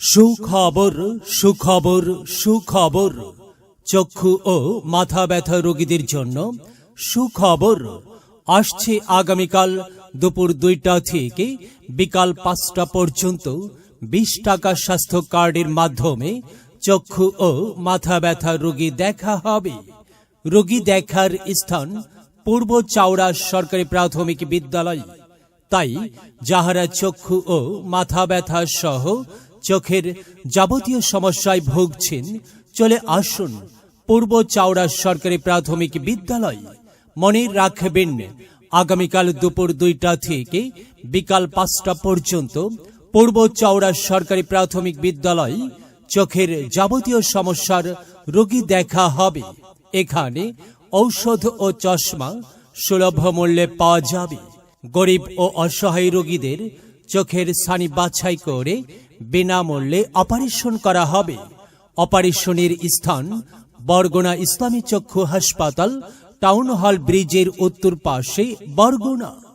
সুখবর সুখবর সুখবর। চক্ষু ও মাথা ব্যথা রোগীদের জন্য সুখবর। আসছে আগামীকাল দুপুর দুইটা থেকে বিকাল পাঁচটা পর্যন্ত বিশ টাকা স্বাস্থ্য কার্ডের মাধ্যমে চক্ষু ও মাথা ব্যথা রোগী দেখা হবে। রোগী দেখার স্থান পূর্ব চাওড়া সরকারি প্রাথমিক বিদ্যালয়। তাই যাহারা চক্ষু ও মাথা ব্যথা সহ চোখের যাবতীয় সমস্যায় ভুগছেন, চলে আসুন পূর্ব চাওড়া সরকারি প্রাথমিক বিদ্যালয়। মনে রাখবেন, আগামীকাল দুপুর দুইটা থেকে বিকাল পাঁচটা পর্যন্ত পূর্ব চাওড়া সরকারি প্রাথমিক বিদ্যালয় চোখের যাবতীয় সমস্যার রোগী দেখা হবে। এখানে ঔষধ ও চশমা সুলভ মূল্যে পাওয়া যাবে। গরিব ও অসহায় রোগীদের চোখের সানি বাছাই করে বিনামূল্যে অপারেশন করা হবে। অপারেশনের স্থান বরগুনা ইসলামী চক্ষু হাসপাতাল, টাউন হল ব্রিজের উত্তর পাশে বরগুনা।